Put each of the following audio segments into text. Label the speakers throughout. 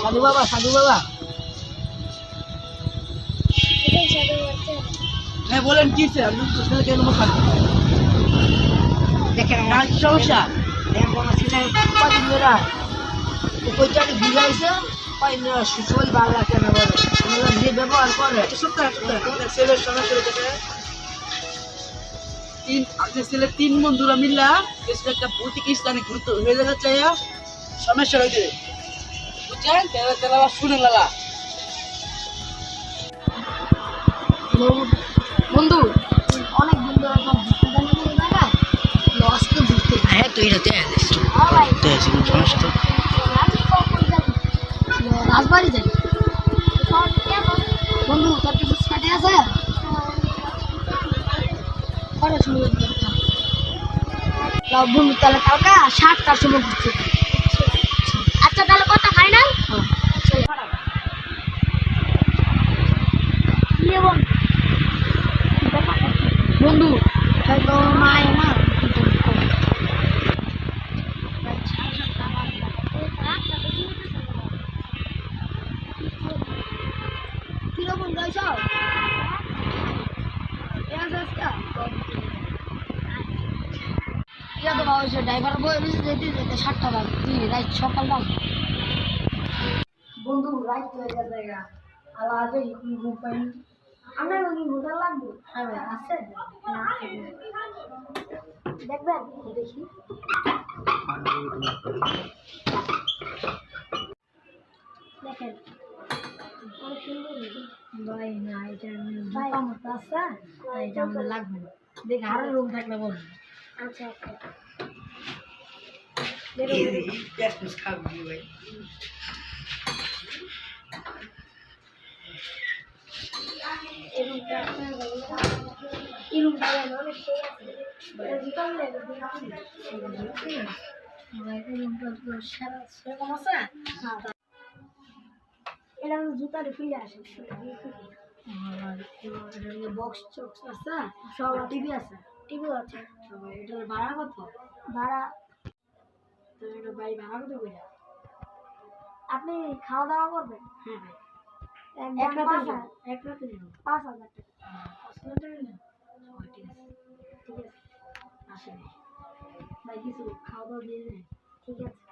Speaker 1: সাধু বাবা সাধু বাবা।
Speaker 2: হ্যাঁ বলেন কি স্যার?
Speaker 1: দেখেন
Speaker 2: সমস্যা?
Speaker 1: দেখেন আমার ছেলে বলে আমরা যে ব্যবহার করে।
Speaker 2: ছেলের সমস্যা তিন আপনার ছেলে তিন বন্ধুরা মিল্লা একটা ভৌতিক স্থানে ঘুরতে হয়ে যেতে চাই সমস্যা হয়েছে বুঝছেন আবার শুনে লালা
Speaker 1: বন্ধু অনেক দিন ধরে তো জায়গায়? লসকে ঘুরতে
Speaker 2: হ্যাঁ তুই এটা সমস্যা তো
Speaker 1: রাজবাড়ি যাই বন্ধু তোর কিছু স্কাটে আছে? করে শুরু বন্ধু তাহলে কালকা সাতটার সময় ঘুরতে ড্রাইভার বই রয়েছে যেতে যেতে সাতটা বাজে। সকাল বাজে বন্ধু রাইট হয়ে আলা আগে ঘুম পাই আমার ওই হোটেল লাগবে? হ্যাঁ আছে। না আছে দেখবেন দেখি। দেখেন। ভাই না এটা আছে আমাদের লাগবে না। দেখ আরও রুম থাকলে বল আচ্ছা আচ্ছা। জুতা মিলে সেরকম আছে? এটা জুতার ফিরে আসে। বক্স চক্স আছে সব টিভি আছে। টিভি আছে। এটার ভাড়া কত ভাড়া তো এটা বাড়ি ভাড়া কত করে আপনি খাওয়া দাওয়া করবেন? হ্যাঁ ভাই। এক রাতে এক রাতে পাঁচ হাজার টাকা। পাঁচ হাজার টাকা ঠিক আছে। ঠিক আছে। আসেন। ভাই কিছু খাওয়া দাওয়া দিয়ে ঠিক আছে।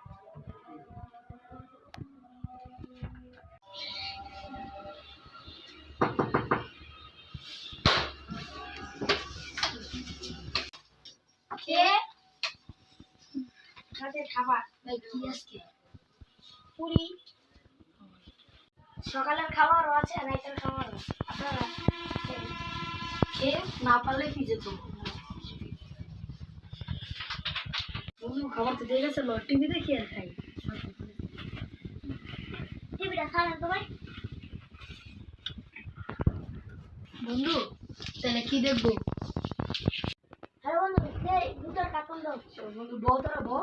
Speaker 1: খাবার? কি আজকে? পুরি। সকালের খাবারও আছে রাতের খাবারও আপনারা খেয়ে না পারলে তো খাবার তো দিয়ে গেছে টিভি দেখি আর খাই। টিভিটা খাবেন তো ভাই। বন্ধু তাহলে কি দেখব? হ্যালো বন্ধু দুটোর কার্টুন দাও। বন্ধু বউ তোরা বউ?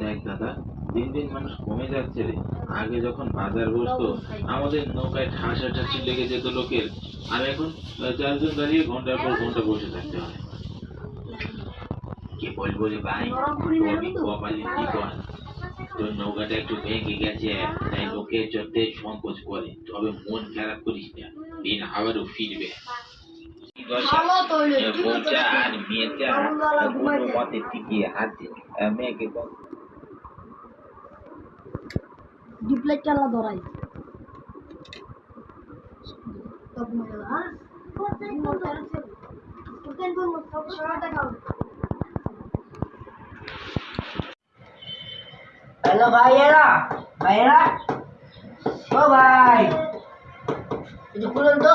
Speaker 3: দেখ দাদা, দিন দিন মানুষ কমে যাচ্ছে রে। আগে যখন বাজার বসতো, আমাদের নৌকায় ঠাসা ঠাসি লেগে যেত লোকের। আর এখন চারজন দাঁড়িয়ে ঘণ্টার পর ঘণ্টা বসে থাকতে হয়। কি বলব রে ভাই? কপালে কি কর? তোর নৌকাটা একটু ভেঙে গেছে, তাই লোকে চড়তে সংকোচ করে। তবে মন খারাপ করিস না, দিন আবারও ফিরবে। বউটা আর মেয়েটা কোনো
Speaker 1: যায়।
Speaker 3: টিকিয়ে হাতে মেয়েকে বল।
Speaker 1: ডিপ্লেট চালা ধরাই। তখন গেল হ্যাঁ
Speaker 2: হ্যালো ভাইয়েরা ভাইয়েরা। ও ভাই। একটু খুলুন তো।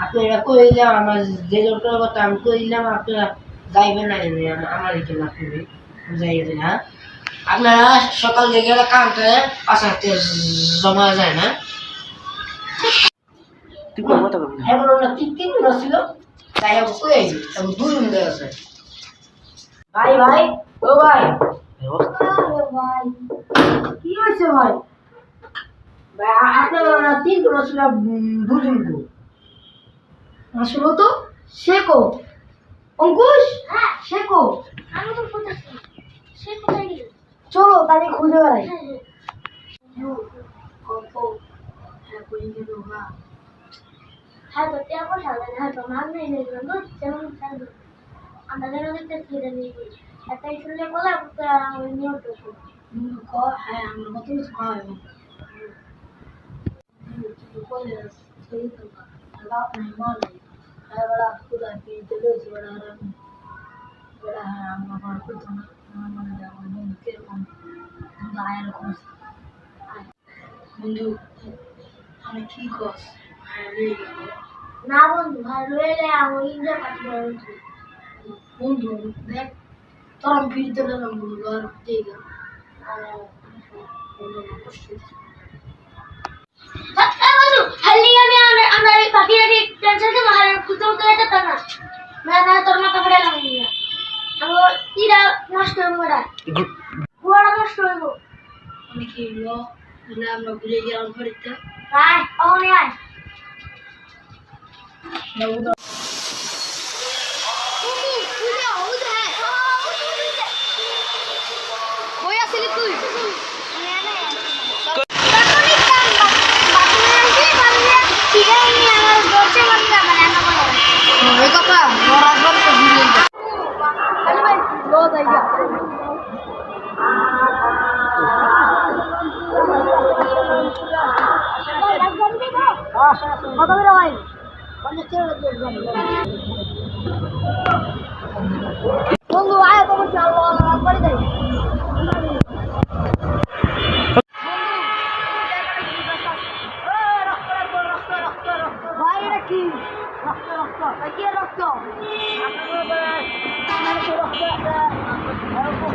Speaker 1: আপনি
Speaker 2: এটা কই দিলাম আমার যে জোরটার কথা আমি কইলাম আপনারা যাইবেন না আমার এখানে না করবে যাই গেছে না আপনারা সকাল থেকে গেলে কামটা পাশাতে জমা যায় না।
Speaker 4: বলবি না।
Speaker 2: এখন ওরা তিন তিন দিন ছিল তাই আমি কই আমি দুই দিন আছে ভাই ভাই ও ভাই।
Speaker 1: ভাই কি হয়েছে ভাই?
Speaker 2: আপনারা তিন দিন ছিল কো
Speaker 1: আসলো তো? শেখো অঙ্কুশ? হ্যাঁ। শেখো
Speaker 5: আমি তো কোথায় সে কোথায় গেল?
Speaker 1: চলো তাকে খুঁজে বেড়াই।
Speaker 5: হ্যাঁ তো তেমন সাজা হ্যাঁ তো মাছ নেই নেই যেমন সাজা আমরা যেন দেখতে ফিরে নিয়ে একটাই শুনলে বলে আমি
Speaker 1: হ্যাঁ আমরা কত কিছু খাওয়াই বন্ধু আমি কি হ্যাঁ রে
Speaker 5: না বন্ধু ভাই রয়ে আমি ইন্ডিয়া পাঠিয়ে দেবো
Speaker 1: বন্ধু দেখ তোর আমি ফিরতে গেলাম বন্ধু আর দিয়ে গেলাম বন্ধু আমার কষ্ট হচ্ছে।
Speaker 5: হ্যাঁ বন্ধু হালি আমি আমরা আমরা এই পাখিটাকে টেনশন দেবো আর খুঁজতে খুঁজতে যেতে না না না তোর মাথা ফেলে লাগবে না আমার ইরা নষ্ট নষ্ট হইব।
Speaker 1: আমি কি হলো তাহলে আমরা ঘুরে গেলাম বাড়িতে
Speaker 5: আয় ওখানে আয়
Speaker 1: কই আসলি তুই ওই কথা মরার পর তো ঘুরে যা খালি ভাই লো জায়গা কত করে ভাই বন্ধু আয় তোমার চাল বাড়ি যাই।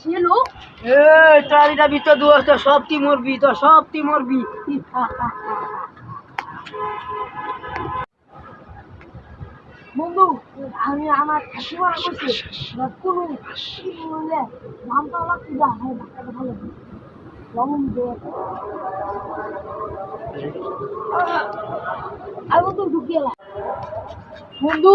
Speaker 1: ছিল
Speaker 2: এ চারিটা ভিতর দুয়ার তো সব তি মরবি তো সব তি মরবি।
Speaker 1: বন্ধু আমি আমার ঠাকুমা করছে কোনো কি নামটা আমার পূজা হ্যাঁ ডাক্তারটা ভালো লবণ দে আর বন্ধু ঢুকিয়ে বন্ধু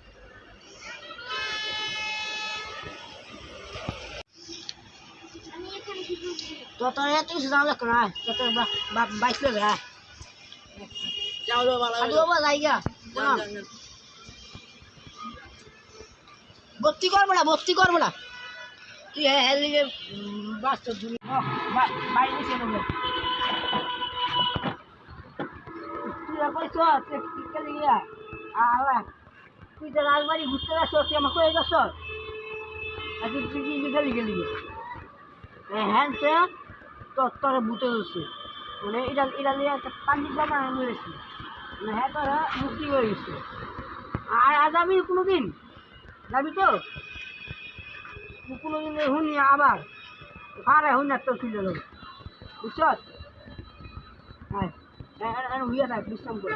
Speaker 2: তোর কিছু জানা লাগতো না তো তোর বাইক লো যা আদি বাবা যাই গা ভর্তি করব না ভর্তি করব না তুই এদিকে বাস্তব তুমি। বাইরে নিচে নেবে তুই আর কইছ তুই গিয়া আলা তুই তো রাজবাড়ি ঘুরতে যাচ্ছ তুই আমাকে কয়ে যাচ্ছ আর তুই তুই গেলি গেলি হ্যাঁ সে তোর তোর বুঝতে মানে এটা এটা নিয়ে একটা পান্ডিত বাবা আমি মানে হ্যাঁ তোরা মুক্তি হয়ে গেছে আর আজ আমি কোনো দিন যাবি তো কোনো দিন শুনি আবার ফারে শুনি তোর তুলে দেবো বুঝছ হ্যাঁ হ্যাঁ হ্যাঁ হইয়া থাক বিশ্রাম করে